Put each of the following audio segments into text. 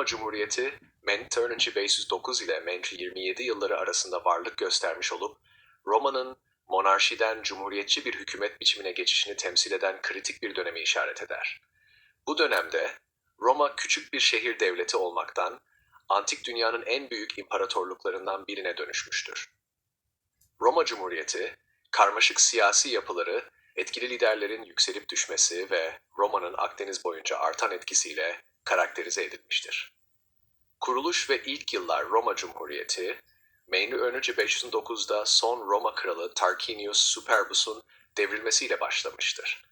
Roma Cumhuriyeti Mentornunci 509 ile Menci 27 yılları arasında varlık göstermiş olup Roma'nın monarşiden cumhuriyetçi bir hükümet biçimine geçişini temsil eden kritik bir dönemi işaret eder. Bu dönemde Roma küçük bir şehir devleti olmaktan antik dünyanın en büyük imparatorluklarından birine dönüşmüştür. Roma Cumhuriyeti, karmaşık siyasi yapıları, etkili liderlerin yükselip düşmesi ve Roma'nın Akdeniz boyunca artan etkisiyle karakterize edilmiştir. Kuruluş ve ilk yıllar Roma Cumhuriyeti, Mainly önce 509'da son Roma kralı Tarquinius Superbus'un devrilmesiyle başlamıştır.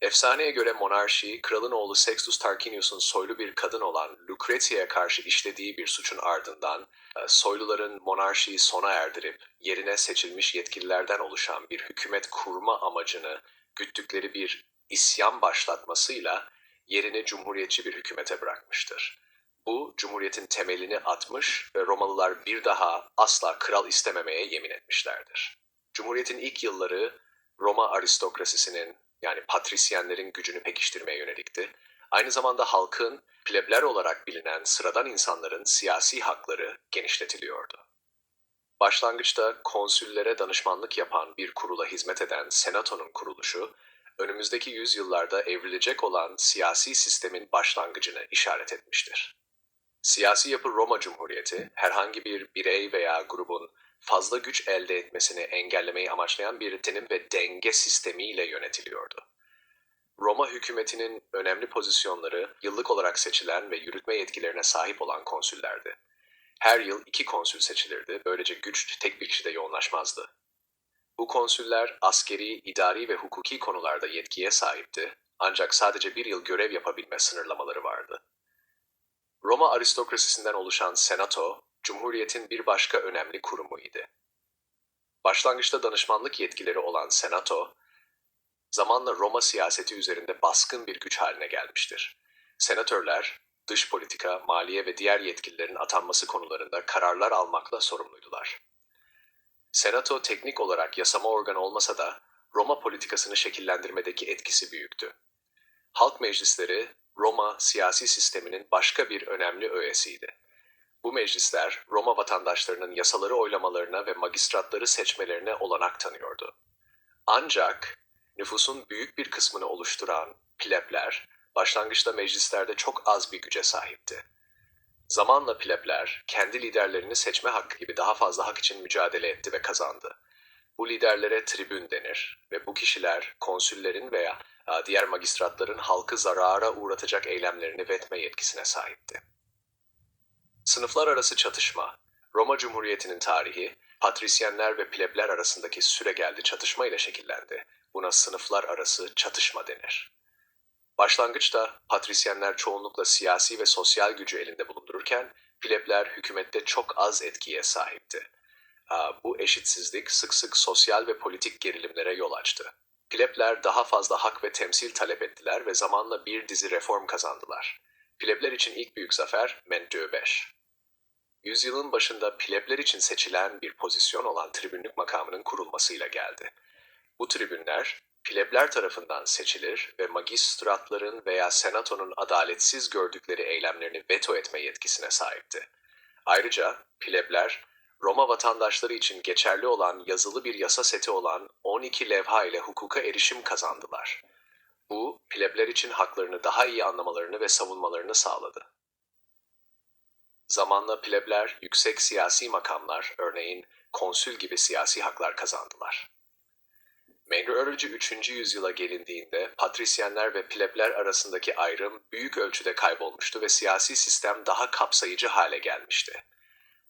Efsaneye göre monarşi, kralın oğlu Sextus Tarquinius'un soylu bir kadın olan Lucretia'ya karşı işlediği bir suçun ardından e, soyluların monarşiyi sona erdirip yerine seçilmiş yetkililerden oluşan bir hükümet kurma amacını güttükleri bir isyan başlatmasıyla yerini cumhuriyetçi bir hükümete bırakmıştır. Bu cumhuriyetin temelini atmış ve Romalılar bir daha asla kral istememeye yemin etmişlerdir. Cumhuriyetin ilk yılları Roma aristokrasisinin yani patrisyenlerin gücünü pekiştirmeye yönelikti. Aynı zamanda halkın plebler olarak bilinen sıradan insanların siyasi hakları genişletiliyordu. Başlangıçta konsüllere danışmanlık yapan bir kurula hizmet eden senatonun kuruluşu, önümüzdeki yüzyıllarda evrilecek olan siyasi sistemin başlangıcını işaret etmiştir. Siyasi yapı Roma Cumhuriyeti, herhangi bir birey veya grubun fazla güç elde etmesini engellemeyi amaçlayan bir rutinim ve denge sistemiyle yönetiliyordu. Roma hükümetinin önemli pozisyonları yıllık olarak seçilen ve yürütme yetkilerine sahip olan konsüllerdi. Her yıl iki konsül seçilirdi, böylece güç tek bir kişide yoğunlaşmazdı. Bu konsüller askeri, idari ve hukuki konularda yetkiye sahipti, ancak sadece bir yıl görev yapabilme sınırlamaları vardı. Roma aristokrasisinden oluşan senato, Cumhuriyetin bir başka önemli kurumu idi. Başlangıçta danışmanlık yetkileri olan senato, zamanla Roma siyaseti üzerinde baskın bir güç haline gelmiştir. Senatörler, dış politika, maliye ve diğer yetkililerin atanması konularında kararlar almakla sorumluydular. Senato teknik olarak yasama organı olmasa da Roma politikasını şekillendirmedeki etkisi büyüktü. Halk meclisleri Roma siyasi sisteminin başka bir önemli öğesiydi. Bu meclisler Roma vatandaşlarının yasaları oylamalarına ve magistratları seçmelerine olanak tanıyordu. Ancak nüfusun büyük bir kısmını oluşturan plebler başlangıçta meclislerde çok az bir güce sahipti. Zamanla plebler kendi liderlerini seçme hakkı gibi daha fazla hak için mücadele etti ve kazandı. Bu liderlere tribün denir ve bu kişiler konsüllerin veya diğer magistratların halkı zarara uğratacak eylemlerini vetme yetkisine sahipti. Sınıflar arası çatışma, Roma Cumhuriyeti'nin tarihi, patrisyenler ve plebler arasındaki süregeldi çatışma ile şekillendi. Buna sınıflar arası çatışma denir. Başlangıçta patrisyenler çoğunlukla siyasi ve sosyal gücü elinde bulundururken, plebler hükümette çok az etkiye sahipti. Bu eşitsizlik sık sık sosyal ve politik gerilimlere yol açtı. Plebler daha fazla hak ve temsil talep ettiler ve zamanla bir dizi reform kazandılar. Plebler için ilk büyük zafer Mentö 5. Yüzyılın başında plebler için seçilen bir pozisyon olan tribünlük makamının kurulmasıyla geldi. Bu tribünler plebler tarafından seçilir ve magistratların veya senatonun adaletsiz gördükleri eylemlerini veto etme yetkisine sahipti. Ayrıca plebler Roma vatandaşları için geçerli olan yazılı bir yasa seti olan 12 levha ile hukuka erişim kazandılar. Bu, plebler için haklarını daha iyi anlamalarını ve savunmalarını sağladı. Zamanla plebler yüksek siyasi makamlar, örneğin konsül gibi siyasi haklar kazandılar. Megrörücü 3. yüzyıla gelindiğinde patrisyenler ve plebler arasındaki ayrım büyük ölçüde kaybolmuştu ve siyasi sistem daha kapsayıcı hale gelmişti.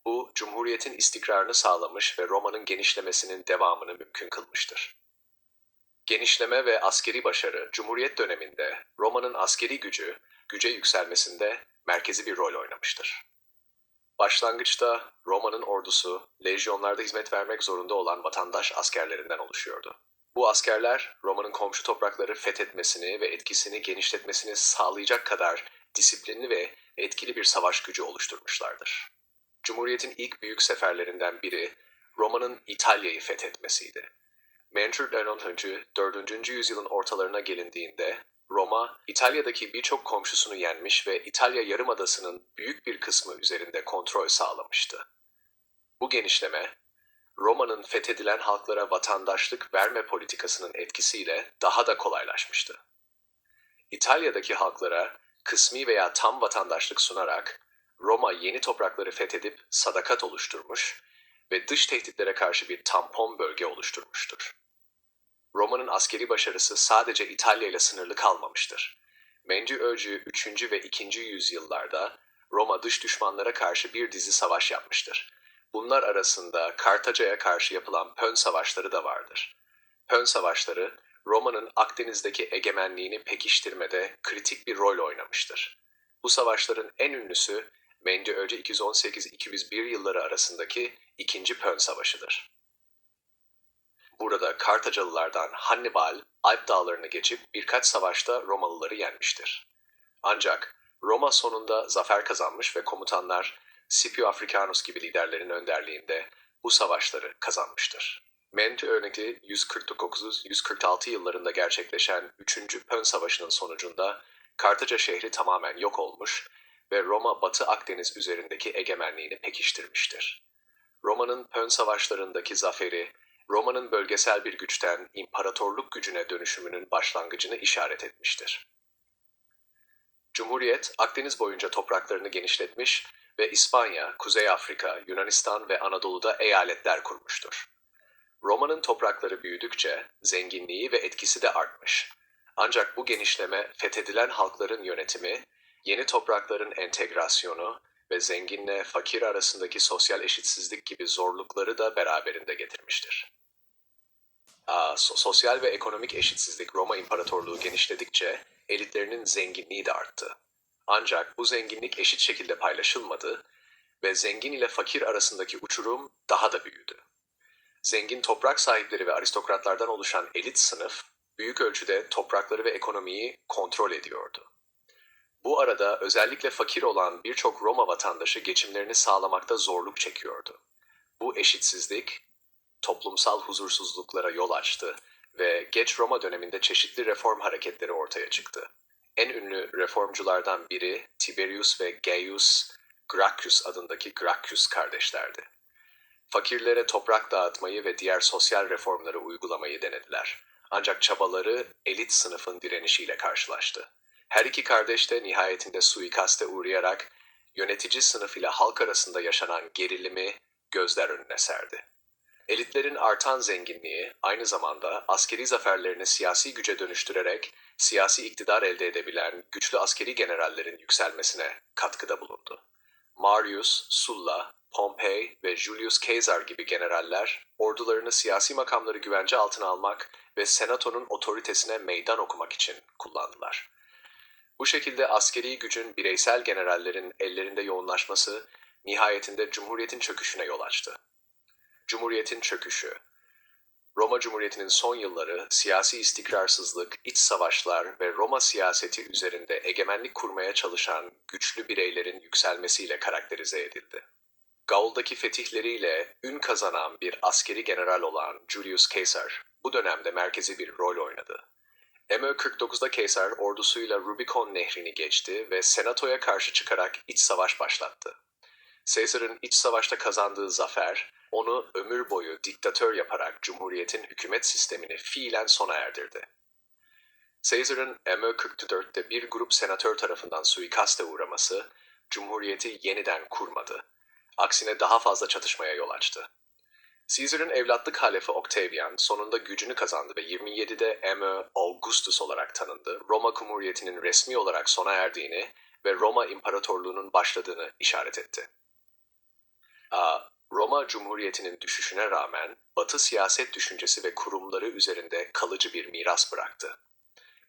Bu, Cumhuriyet'in istikrarını sağlamış ve Roma'nın genişlemesinin devamını mümkün kılmıştır. Genişleme ve askeri başarı, Cumhuriyet döneminde Roma'nın askeri gücü, güce yükselmesinde merkezi bir rol oynamıştır. Başlangıçta Roma'nın ordusu, lejyonlarda hizmet vermek zorunda olan vatandaş askerlerinden oluşuyordu. Bu askerler, Roma'nın komşu toprakları fethetmesini ve etkisini genişletmesini sağlayacak kadar disiplinli ve etkili bir savaş gücü oluşturmuşlardır. Cumhuriyet'in ilk büyük seferlerinden biri Roma'nın İtalya'yı fethetmesiydi. Mençur'dan önce 4. yüzyılın ortalarına gelindiğinde Roma, İtalya'daki birçok komşusunu yenmiş ve İtalya Yarımadası'nın büyük bir kısmı üzerinde kontrol sağlamıştı. Bu genişleme, Roma'nın fethedilen halklara vatandaşlık verme politikasının etkisiyle daha da kolaylaşmıştı. İtalya'daki halklara kısmi veya tam vatandaşlık sunarak Roma yeni toprakları fethedip sadakat oluşturmuş ve dış tehditlere karşı bir tampon bölge oluşturmuştur. Roma'nın askeri başarısı sadece İtalya ile sınırlı kalmamıştır. Menci Öcü 3. ve 2. yüzyıllarda Roma dış düşmanlara karşı bir dizi savaş yapmıştır. Bunlar arasında Kartaca'ya karşı yapılan Pön Savaşları da vardır. Pön Savaşları, Roma'nın Akdeniz'deki egemenliğini pekiştirmede kritik bir rol oynamıştır. Bu savaşların en ünlüsü Menci Öcü 218-201 yılları arasındaki İkinci Pön Savaşı'dır. Burada Kartacalılardan Hannibal, Alp dağlarını geçip birkaç savaşta Romalıları yenmiştir. Ancak Roma sonunda zafer kazanmış ve komutanlar Scipio Africanus gibi liderlerin önderliğinde bu savaşları kazanmıştır. Ment örnekli 149-146 yıllarında gerçekleşen 3. Pön Savaşı'nın sonucunda Kartaca şehri tamamen yok olmuş ve Roma Batı Akdeniz üzerindeki egemenliğini pekiştirmiştir. Roma'nın Pön Savaşlarındaki zaferi, Roma'nın bölgesel bir güçten imparatorluk gücüne dönüşümünün başlangıcını işaret etmiştir. Cumhuriyet, Akdeniz boyunca topraklarını genişletmiş ve İspanya, Kuzey Afrika, Yunanistan ve Anadolu'da eyaletler kurmuştur. Roma'nın toprakları büyüdükçe zenginliği ve etkisi de artmış. Ancak bu genişleme fethedilen halkların yönetimi, yeni toprakların entegrasyonu ve zenginle fakir arasındaki sosyal eşitsizlik gibi zorlukları da beraberinde getirmiştir. Aa, sosyal ve ekonomik eşitsizlik Roma İmparatorluğu genişledikçe elitlerinin zenginliği de arttı. Ancak bu zenginlik eşit şekilde paylaşılmadı ve zengin ile fakir arasındaki uçurum daha da büyüdü. Zengin toprak sahipleri ve aristokratlardan oluşan elit sınıf büyük ölçüde toprakları ve ekonomiyi kontrol ediyordu. Bu arada özellikle fakir olan birçok Roma vatandaşı geçimlerini sağlamakta zorluk çekiyordu. Bu eşitsizlik toplumsal huzursuzluklara yol açtı ve geç Roma döneminde çeşitli reform hareketleri ortaya çıktı. En ünlü reformculardan biri Tiberius ve Gaius Gracchus adındaki Gracchus kardeşlerdi. Fakirlere toprak dağıtmayı ve diğer sosyal reformları uygulamayı denediler. Ancak çabaları elit sınıfın direnişiyle karşılaştı. Her iki kardeş de nihayetinde suikaste uğrayarak yönetici sınıf ile halk arasında yaşanan gerilimi gözler önüne serdi. Elitlerin artan zenginliği aynı zamanda askeri zaferlerini siyasi güce dönüştürerek siyasi iktidar elde edebilen güçlü askeri generallerin yükselmesine katkıda bulundu. Marius, Sulla, Pompey ve Julius Caesar gibi generaller ordularını siyasi makamları güvence altına almak ve senatonun otoritesine meydan okumak için kullandılar. Bu şekilde askeri gücün bireysel generallerin ellerinde yoğunlaşması nihayetinde Cumhuriyet'in çöküşüne yol açtı. Cumhuriyet'in çöküşü Roma Cumhuriyeti'nin son yılları siyasi istikrarsızlık, iç savaşlar ve Roma siyaseti üzerinde egemenlik kurmaya çalışan güçlü bireylerin yükselmesiyle karakterize edildi. Gaul'daki fetihleriyle ün kazanan bir askeri general olan Julius Caesar bu dönemde merkezi bir rol oynadı. MÖ-49'da Caesar ordusuyla Rubicon nehrini geçti ve senatoya karşı çıkarak iç savaş başlattı. Caesar'ın iç savaşta kazandığı zafer, onu ömür boyu diktatör yaparak Cumhuriyet'in hükümet sistemini fiilen sona erdirdi. Caesar'ın MÖ-44'te bir grup senatör tarafından suikaste uğraması, Cumhuriyeti yeniden kurmadı. Aksine daha fazla çatışmaya yol açtı. Caesar'ın evlatlık halefi Octavian sonunda gücünü kazandı ve 27'de MÖ Augustus olarak tanındı. Roma Cumhuriyeti'nin resmi olarak sona erdiğini ve Roma İmparatorluğu'nun başladığını işaret etti. Roma Cumhuriyeti'nin düşüşüne rağmen Batı siyaset düşüncesi ve kurumları üzerinde kalıcı bir miras bıraktı.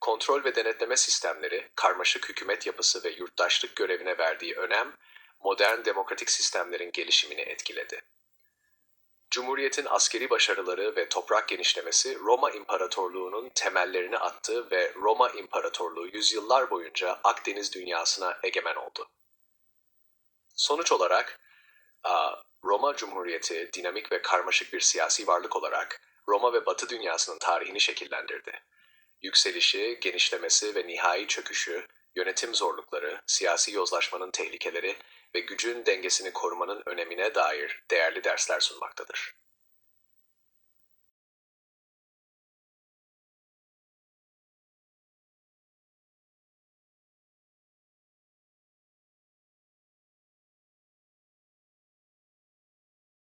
Kontrol ve denetleme sistemleri, karmaşık hükümet yapısı ve yurttaşlık görevine verdiği önem, modern demokratik sistemlerin gelişimini etkiledi. Cumhuriyetin askeri başarıları ve toprak genişlemesi Roma İmparatorluğu'nun temellerini attı ve Roma İmparatorluğu yüzyıllar boyunca Akdeniz dünyasına egemen oldu. Sonuç olarak Roma Cumhuriyeti dinamik ve karmaşık bir siyasi varlık olarak Roma ve Batı dünyasının tarihini şekillendirdi. yükselişi, genişlemesi ve nihai çöküşü, yönetim zorlukları, siyasi yozlaşmanın tehlikeleri ve gücün dengesini korumanın önemine dair değerli dersler sunmaktadır.